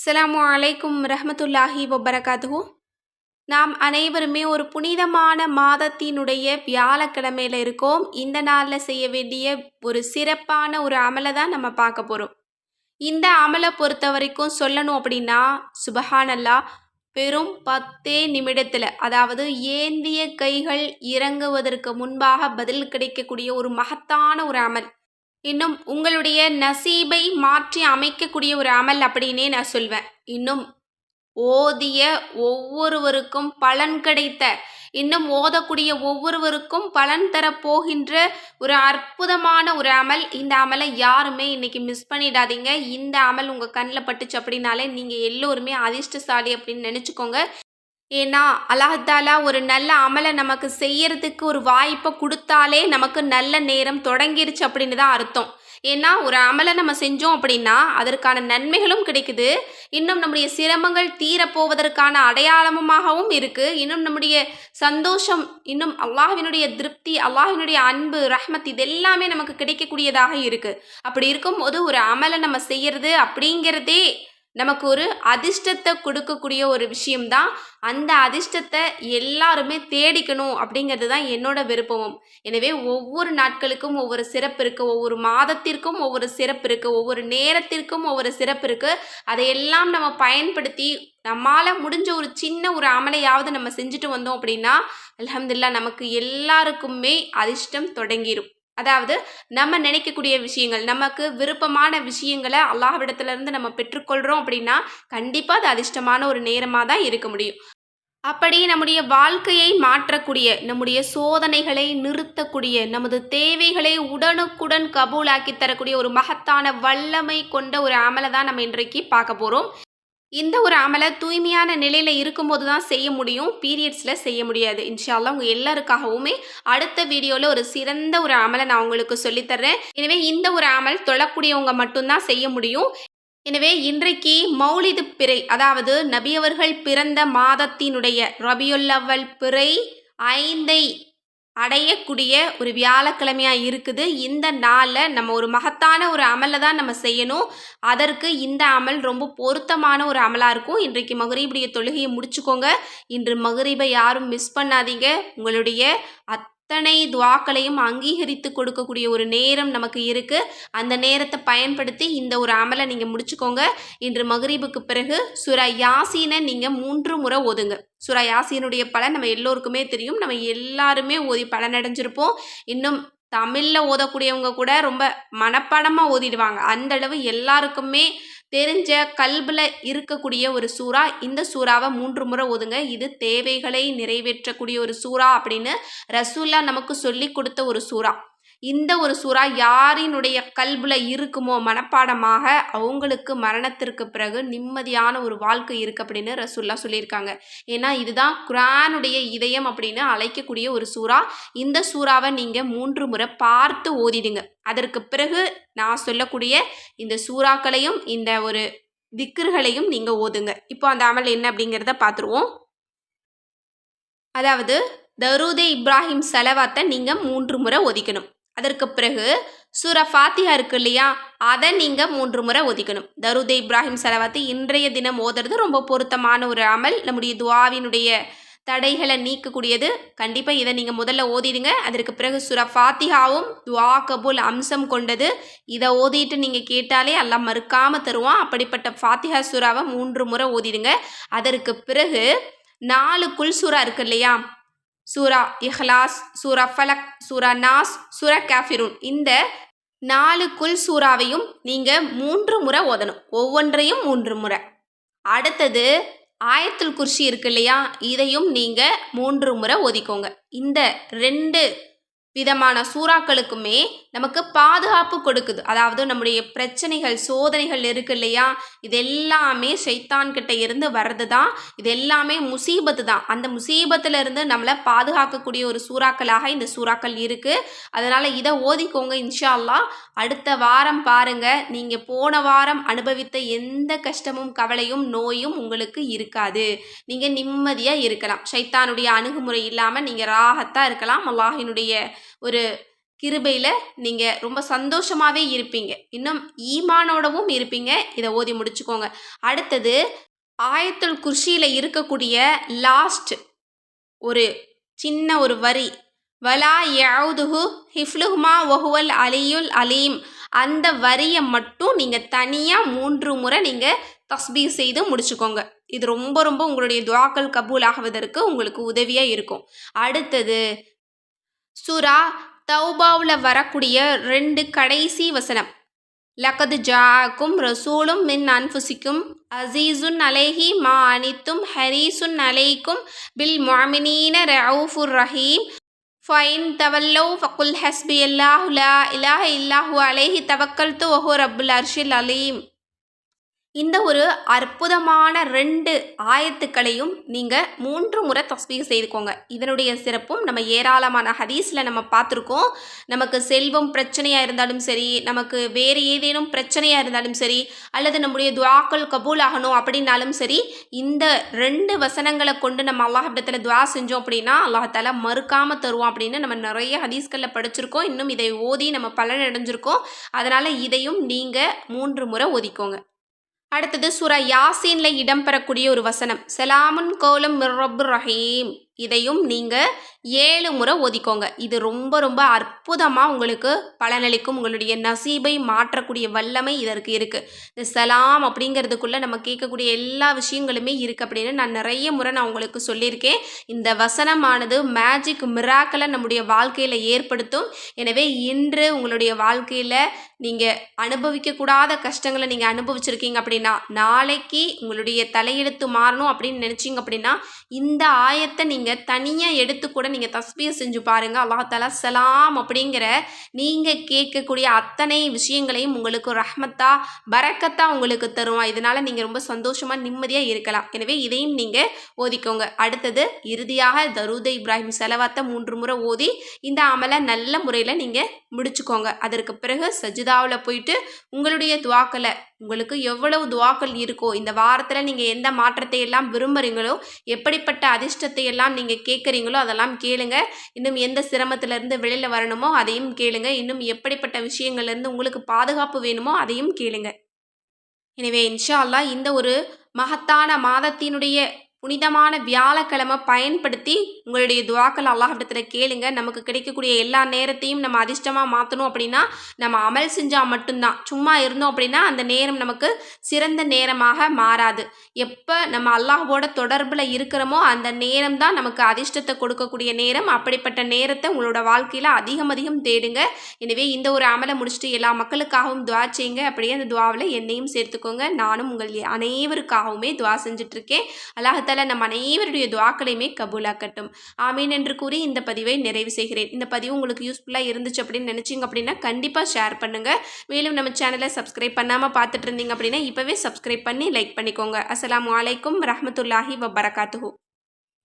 அஸ்லாம் அலைக்கும் ரஹமத்துல்லாஹி வபரகாத்துஹு. நாம் அனைவருமே ஒரு புனிதமான மாதத்தினுடைய வியாழக்கிழமையில இருக்கோம். இந்த நாளில் செய்ய வேண்டிய ஒரு சிறப்பான ஒரு அமலை தான் நம்ம பார்க்க போகிறோம் இந்த அமலை பொறுத்த வரைக்கும் சொல்லணும் அப்படின்னா சுபஹானல்லா பெரும் பத்தே நிமிடத்தில் அதாவது ஏந்திய கைகள் இறங்குவதற்கு முன்பாக பதில் கிடைக்கக்கூடிய ஒரு மகத்தான ஒரு அமல். இன்னும் உங்களுடைய நசீபை மாற்றி அமைக்கக்கூடிய ஒரு அமல் அப்படின்னே நான் சொல்வேன். இன்னும் ஓதிய ஒவ்வொருவருக்கும் பலன் கிடைத்த இன்னும் ஓதக்கூடிய ஒவ்வொருவருக்கும் பலன் தரப்போகின்ற ஒரு அற்புதமான ஒரு அமல். இந்த அமலை யாருமே இன்னைக்கு மிஸ் பண்ணிடாதீங்க. இந்த அமல் உங்கள் கண்ணில் பட்டுச்சு அப்படின்னாலே நீங்கள் எல்லோருமே அதிர்ஷ்டசாலி அப்படின்னு நினச்சிக்கோங்க. ஏன்னா அல்லாஹாலா ஒரு நல்ல அமலை நமக்கு செய்யறதுக்கு ஒரு வாய்ப்பை கொடுத்தாலே நமக்கு நல்ல நேரம் தொடங்கிருச்சு அப்படின்னு தான் அர்த்தம். ஏன்னா ஒரு அமலை நம்ம செஞ்சோம் அப்படின்னா அதற்கான நன்மைகளும் கிடைக்குது. இன்னும் நம்முடைய சிரமங்கள் தீரப்போவதற்கான அடையாளமாகவும் இருக்குது இன்னும் நம்முடைய சந்தோஷம் இன்னும் அல்லாஹினுடைய திருப்தி அல்லாஹினுடைய அன்பு ரஹ்மத் இது எல்லாமே நமக்கு கிடைக்கக்கூடியதாக இருக்குது அப்படி இருக்கும்போது ஒரு அமலை நம்ம செய்யறது அப்படிங்கிறதே நமக்கு ஒரு அதிர்ஷ்டத்தை கொடுக்கக்கூடிய ஒரு விஷயம்தான். அந்த அதிர்ஷ்டத்தை எல்லாருமே தேடிக்கணும் அப்படிங்கிறது தான் என்னோட விருப்பமும். எனவே ஒவ்வொரு நாட்களுக்கும் ஒவ்வொரு சிறப்பு இருக்குது ஒவ்வொரு மாதத்திற்கும் ஒவ்வொரு சிறப்பு இருக்குது ஒவ்வொரு நேரத்திற்கும் ஒவ்வொரு சிறப்பு இருக்குது அதையெல்லாம் நம்ம பயன்படுத்தி நம்மால் முடிஞ்ச ஒரு சின்ன ஒரு அமலையாவது நம்ம செஞ்சுட்டு வந்தோம் அப்படின்னா அலமதுல்லா நமக்கு எல்லாருக்குமே அதிர்ஷ்டம் தொடங்கிடும் அதாவது நம்ம நினைக்கக்கூடிய விஷயங்கள் நமக்கு விருப்பமான விஷயங்களை அல்லாஹ்விடத்துலேருந்து நம்ம பெற்றுக்கொள்கிறோம் அப்படின்னா கண்டிப்பாக அது அதிர்ஷ்டமான ஒரு நேரமாக தான் இருக்க முடியும். அப்படி நம்முடைய வாழ்க்கையை மாற்றக்கூடிய நம்முடைய சோதனைகளை நிறுத்தக்கூடிய நமது தேவைகளை உடனுக்குடன் கபூலாக்கி தரக்கூடிய ஒரு மகத்தான வல்லமை கொண்ட ஒரு அமலை தான் நம்ம இன்றைக்கு பார்க்க போகிறோம் இந்த ஒரு அமலை தூய்மையான நிலையில் இருக்கும்போது தான் செய்ய முடியும். பீரியட்ஸில் செய்ய முடியாது. இன்ஷால்லாம் உங்கள் எல்லாருக்காகவுமே அடுத்த வீடியோவில் ஒரு சிறந்த ஒரு அமலை நான் உங்களுக்கு சொல்லித்தர்றேன். எனவே இந்த ஒரு அமல் தொழக்கூடியவங்க மட்டும்தான் செய்ய முடியும். எனவே இன்றைக்கு மௌலிது பிறை அதாவது நபியவர்கள் பிறந்த மாதத்தினுடைய ரபியுல்லவல் பிறை ஐந்தை அடையக்கூடிய ஒரு வியாழக்கிழமையாக இருக்குது. இந்த நாளில் நம்ம ஒரு மகத்தான ஒரு அமலை தான் நம்ம செய்யணும். அதற்கு இந்த அமல் ரொம்ப பொருத்தமான ஒரு அமலாக இருக்கும். இன்றைக்கு மகரீபுடைய தொழுகையை முடிச்சுக்கோங்க. இன்று மகரீபை யாரும் மிஸ் பண்ணாதீங்க. உங்களுடைய அத்தனை துவாக்களையும் அங்கீகரித்து கொடுக்கக்கூடிய ஒரு நேரம் நமக்கு இருக்குது அந்த நேரத்தை பயன்படுத்தி இந்த ஒரு அமலை நீங்கள் முடிச்சுக்கோங்க. இன்று மகரீபுக்கு பிறகு சுரா யாசீனை நீங்கள் மூன்று முறை ஓதுங்க. சுரா யாசீனுடைய பலன் நம்ம எல்லோருக்குமே தெரியும். நம்ம எல்லாருமே ஓதி பலனடைஞ்சிருப்போம். இன்னும் தமிழில் ஓதக்கூடியவங்க கூட ரொம்ப மனப்பாடமாக ஓதிடுவாங்க. அந்த அளவு எல்லாருக்குமே தெரிஞ்ச கல்பில் இருக்கக்கூடிய ஒரு சூறா இந்த சூறாவை மூன்று முறை ஒதுங்க இது தேவைகளை நிறைவேற்றக்கூடிய ஒரு சூறா அப்படின்னு ரசூல்லா நமக்கு சொல்லி கொடுத்த ஒரு சூறா. இந்த ஒரு சூறா யாரினுடைய கல்பில் இருக்குமோ மனப்பாடமாக அவங்களுக்கு மரணத்திற்கு பிறகு நிம்மதியான ஒரு வாழ்க்கை இருக்குது அப்படின்னு ரசூல்லா சொல்லியிருக்காங்க. ஏன்னா இதுதான் குரானுடைய இதயம் அப்படின்னு அழைக்கக்கூடிய ஒரு சூறா. இந்த சூறாவை நீங்கள் மூன்று முறை பார்த்து ஓதிடுங்க. அதற்கு பிறகு நான் சொல்லக்கூடிய இந்த சூறாக்களையும் இந்த ஒரு திக்ருகளையும் நீங்கள் ஓதுங்க. இப்போ அந்த அமல் என்ன அப்படிங்கிறத பார்த்துருவோம். அதாவது தரூதே இப்ராஹிம் செலவாத்தை நீங்கள் மூன்று முறை ஒதிக்கணும் அதற்கு பிறகு சூர ஃபாத்திஹா இருக்கு இல்லையா? அதை நீங்கள் மூன்று முறை ஒதிக்கணும். தருதே இப்ராஹிம் செலவாத்து இன்றைய தினம் ஓதுறது ரொம்ப பொருத்தமான ஒரு அமல். நம்முடைய துவாவினுடைய தடைகளை நீக்கக்கூடியது. கண்டிப்பாக இதை நீங்கள் முதல்ல ஓதிடுங்க. அதற்கு பிறகு சுர ஃபாத்திஹாவும் துவா கபூல் அம்சம் கொண்டது. இதை ஓதிட்டு நீங்கள் கேட்டாலே எல்லாம் மறுக்காமல் தருவான். அப்படிப்பட்ட ஃபாத்திஹா சுறாவை மூன்று முறை ஓதிடுங்க. அதற்கு பிறகு நாலு குல் இருக்கு இல்லையா? சூரா இஹ்லாஸ் சூரா ஃபலக் சூரா நாஸ் சூரா கேஃபிரூன். இந்த நாலு குல் சூறாவையும் நீங்கள் மூன்று முறை ஓதணும். ஒவ்வொன்றையும் மூன்று முறை. அடுத்தது ஆயத்துல் குர்ஷி இருக்கு இல்லையா? இதையும் நீங்கள் மூன்று முறை ஒதிக்கோங்க இந்த ரெண்டு விதமான சூறாக்களுக்குமே நமக்கு பாதுகாப்பு கொடுக்குது. அதாவது நம்முடைய பிரச்சனைகள் சோதனைகள் இருக்கு இல்லையா? இது எல்லாமே சைத்தான்கிட்ட இருந்து வர்றது தான் இது எல்லாமே முசீபத்து தான். அந்த முசீபத்திலிருந்து நம்மளை பாதுகாக்கக்கூடிய ஒரு சூறாக்களாக இந்த சூறாக்கள் இருக்குது அதனால் இதை ஓதிக்கோங்க இன்ஷா அடுத்த வாரம் பாருங்கள் நீங்கள் போன வாரம் அனுபவித்த எந்த கஷ்டமும் கவலையும் நோயும் உங்களுக்கு இருக்காது. நீங்கள் நிம்மதியாக இருக்கலாம். சைத்தானுடைய அணுகுமுறை இல்லாமல் நீங்கள் ராகத்தாக இருக்கலாம். அல்லாஹினுடைய ஒரு கிருபையில் நீங்கள் ரொம்ப சந்தோஷமாகவே இருப்பீங்க. இன்னும் ஈமானோடவும் இருப்பீங்க. இதை ஓதி முடிச்சுக்கோங்க. அடுத்தது ஆயத்தல் குர்ஷியில் இருக்கக்கூடிய லாஸ்ட் ஒரு சின்ன ஒரு வரி. வலா யாவுதுஹு ஹிஃப்லுஹுமா ஒஹுவல் அலியுல் அலீம். அந்த வரியை மட்டும் நீங்கள் தனியாக மூன்று முறை நீங்கள் தஸ்பீ செய்து முடிச்சுக்கோங்க. இது ரொம்ப ரொம்ப உங்களுடைய துவாக்கள் கபூல் ஆகுவதற்கு உங்களுக்கு உதவியாக இருக்கும். அடுத்தது சூரா தௌபாவில் வரக்கூடிய ரெண்டு கடைசி வசனம். லக்கது ஜாக்கும் ரசூலும் மின் அன்ஃபுசிக்கும் அசீசுன் அலேஹி மா அனித்தும் ஹரீசுன் அலைக்கும் பில் மாமினீன ரவுஃபுர் ரஹீம் ஃபைன் தவல்லோ ஃபகுல் ஹஸ்பி அல்லாஹுலா இலாஹ இல்லாஹு அலேஹி தவக்கல்து ஒஹோ ரபுல் அர்ஷில் அலீம். இந்த ஒரு அற்புதமான ரெண்டு ஆயத்துக்களையும் நீங்கள் மூன்று முறை தஸ்பீக செய்துக்கோங்க. இதனுடைய சிறப்பும் நம்ம ஏராளமான ஹதீஸில் நம்ம பார்த்துருக்கோம். நமக்கு செல்வம் பிரச்சனையாக இருந்தாலும் சரி நமக்கு வேறு ஏதேனும் பிரச்சனையாக இருந்தாலும் சரி அல்லது நம்முடைய துவாக்கள் கபூல் ஆகணும் அப்படின்னாலும் சரி இந்த ரெண்டு வசனங்களை கொண்டு நம்ம அல்லாஹிடத்தில் துவா செஞ்சோம் அப்படின்னா அல்லாஹால மறுக்காமல் தருவோம் அப்படின்னு நம்ம நிறைய ஹதீஸ்களில் படிச்சிருக்கோம். இன்னும் இதை ஓதி நம்ம பலனடைஞ்சிருக்கோம். அதனால் இதையும் நீங்கள் மூன்று முறை ஒதிக்கோங்க அடுத்தது சுரா யாசீனில் இடம்பெறக்கூடிய ஒரு வசனம். செலாமுன் கோலம் மிர்ரபு ரஹீம். இதையும் நீங்கள் ஏழு முறை ஒதிக்கோங்க இது ரொம்ப ரொம்ப அற்புதமாக உங்களுக்கு பலனளிக்கும். உங்களுடைய நசீபை மாற்றக்கூடிய வல்லமை இதற்கு இருக்குது இந்த சலாம் அப்படிங்கிறதுக்குள்ளே நம்ம கேட்கக்கூடிய எல்லா விஷயங்களுமே இருக்குது அப்படின்னு நான் நிறைய முறை நான் உங்களுக்கு சொல்லியிருக்கேன். இந்த வசனமானது மேஜிக் மிராக்கலை நம்முடைய வாழ்க்கையில் ஏற்படுத்தும். எனவே இன்று உங்களுடைய வாழ்க்கையில் நீங்கள் அனுபவிக்கக்கூடாத கஷ்டங்களை நீங்கள் அனுபவிச்சிருக்கீங்க அப்படின்னா நாளைக்கு உங்களுடைய தலையெழுத்து மாறணும் அப்படின்னு நினச்சிங்க அப்படின்னா இந்த ஆயத்தை நீங்கள் நீங்கள் தனியாக எடுத்து கூட நீங்கள் தஸ்பியை செஞ்சு பாருங்கள் அல்லாஹாலா சலாம் அப்படிங்கிற நீங்கள் கேட்கக்கூடிய அத்தனை விஷயங்களையும் உங்களுக்கு ரஹ்மத்தா பரக்கத்தா உங்களுக்கு தருவான். இதனால் நீங்கள் ரொம்ப சந்தோஷமாக நிம்மதியாக இருக்கலாம். எனவே இதையும் நீங்கள் ஓதிக்கோங்க. அடுத்தது இறுதியாக தருத இப்ராஹிம் செலவாத்தை மூன்று முறை ஓதி இந்த அமலை நல்ல முறையில் நீங்கள் முடிச்சுக்கோங்க. அதற்கு பிறகு சஜிதாவில் போயிட்டு உங்களுடைய துவாக்களை உங்களுக்கு எவ்வளவு துவாக்கள் இருக்கோ இந்த வாரத்தில் நீங்கள் எந்த மாற்றத்தை எல்லாம் விரும்புகிறீங்களோ எப்படிப்பட்ட அதிர்ஷ்டத்தை எல்லாம் நீங்கள் கேட்குறீங்களோ அதெல்லாம் கேளுங்க. இன்னும் எந்த சிரமத்திலேருந்து வெளியில் வரணுமோ அதையும் கேளுங்க. இன்னும் எப்படிப்பட்ட விஷயங்கள்லேருந்து உங்களுக்கு பாதுகாப்பு வேணுமோ அதையும் கேளுங்க. எனவே இன்ஷா அல்லா இந்த ஒரு மகத்தான மாதத்தினுடைய புனிதமான வியாழக்கிழமை பயன்படுத்தி உங்களுடைய துவாக்கள் அல்லாஹிடத்தில் கேளுங்க. நமக்கு கிடைக்கக்கூடிய எல்லா நேரத்தையும் நம்ம அதிர்ஷ்டமாக மாற்றணும் அப்படின்னா நம்ம அமல் செஞ்சால் மட்டும்தான். சும்மா இருந்தோம் அப்படின்னா அந்த நேரம் நமக்கு சிறந்த நேரமாக மாறாது. எப்போ நம்ம அல்லாஹோட தொடர்பில் இருக்கிறோமோ அந்த நேரம் தான் நமக்கு அதிர்ஷ்டத்தை கொடுக்கக்கூடிய நேரம். அப்படிப்பட்ட நேரத்தை உங்களோட வாழ்க்கையில் அதிகம் அதிகம் தேடுங்க. எனவே இந்த ஒரு அமலை முடிச்சுட்டு எல்லா மக்களுக்காகவும் துவா செய்யுங்க. அப்படியே அந்த துவாவில் என்னையும் சேர்த்துக்கோங்க. நானும் உங்கள் அனைவருக்காகவுமே துவா செஞ்சுட்ருக்கேன் அல்லாஹ் தாலா நம் அனைவருடைய துவாக்களையுமே கபூலாக்கட்டும். ஆமீன் என்று கூறி இந்த பதிவை நிறைவு செய்கிறேன். இந்த பதிவு உங்களுக்கு யூஸ்ஃபுல்லாக இருந்துச்சு அப்படின்னு நினச்சிங்க அப்படின்னா கண்டிப்பாக ஷேர் பண்ணுங்கள் மேலும் நம்ம சேனலை சப்ஸ்கிரைப் பண்ணாமல் பார்த்துட்டு இருந்தீங்க அப்படின்னா இப்போவே சப்ஸ்கிரைப் பண்ணி லைக் பண்ணிக்கோங்க. அஸ்லாம் வலைக்கம் ரஹமத்துல்லாஹி வபரகாத்துஹூ.